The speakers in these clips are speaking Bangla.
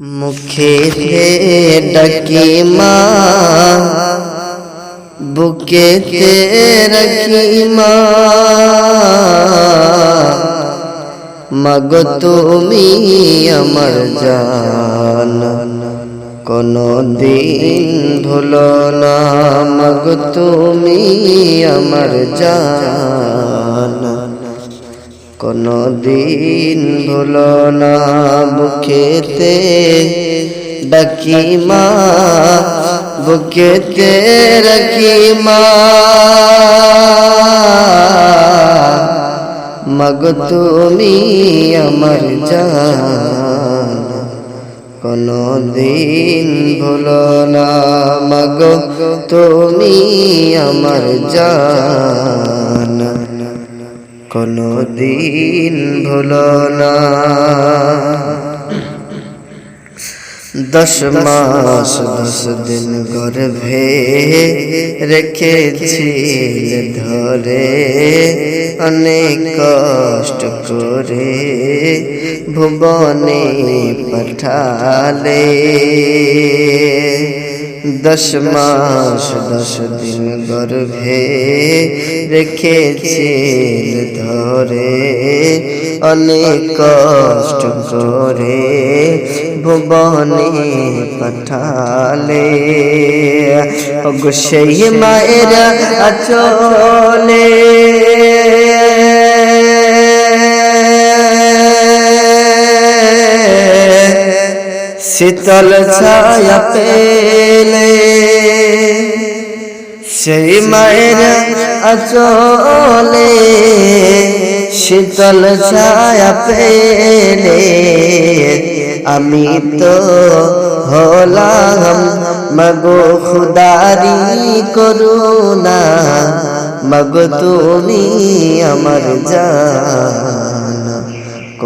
মুখেতে ডাকি মা বুকেতে রাখি মা। মাগো তুমি আমার জান কোনো দিন ভুলো না। মাগো তুমি আমার জান। কোনো দিন ভুলো না বুকেতে। ডাকি মা, বুকেতে রাখি মা। মগ তুমি আমার জান কোনো দিন ভুলো না। মগ তুমি আমার জান। কোনো দিন ভুলো না। দশ মাস দশ দিন গর্ভে রেখেছি ধরে, অনেক কষ্ট করে ভুবনে পাঠালে। দশ মাস, দশ দিন গর্ভে রেখেছি ধরে। অনেক কষ্ট করে ভুবনে পাঠালে। সেই মায়েরা আচলে শীতল ছায়া পেলে সেই মায়ের আচলে শীতল ছায়া পেলে আমি তো হলাম, মগো খুদারি করুণা, মগো তুমি আমার জান।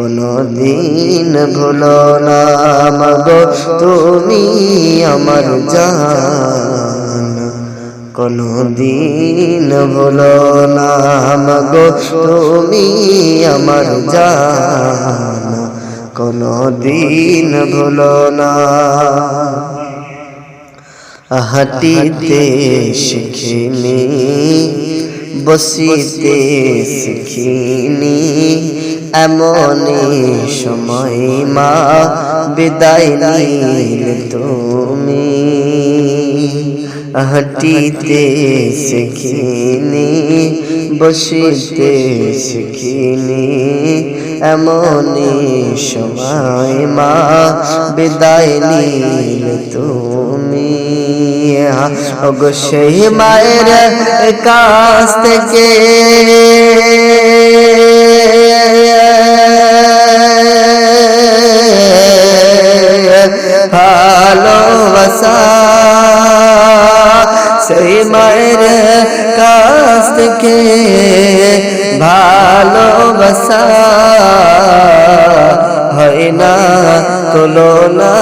কোনো দিন ভুলো না, মগো, তুমি আমার জান। কোনো দিন ভুলো না, মগো, তুমি আমার জান। কোনো দিন ভুলো না। হাঁটিতে শিখিনি বসিতে শিখিনি এমনই সময় মা, বিদায় নিল তুমি। হাঁটিতে শিখিনি বসিতে শিখিনি এমনই সময় মা, বিদায় নিল তুমি। ওগো সেই মায়ের কাছ থেকে ভালোবাসা। সেই মায়ের কাছ থেকে ভালোবাসা হয় না তোলো না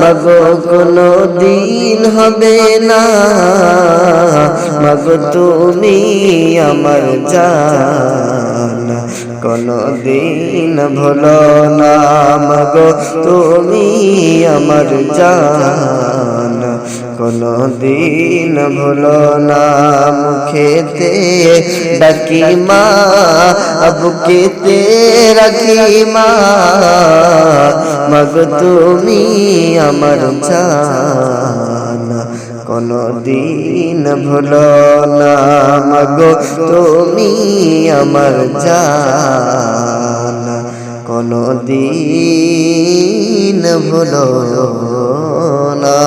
মগো কোনো দিন হবে না। মগো তুমি আমার জান। কোনো দিন ভুলো না, মগো, তুমি আমার জান। কোনো দিন ভুলো না মুখেতে ডাকি মা বুকেতে রাখি মা। মগ, তুমি আমার জান। কোনো দিন ভুলো না। গো তুমি আমার জান। কোনো দিন ভুলো না।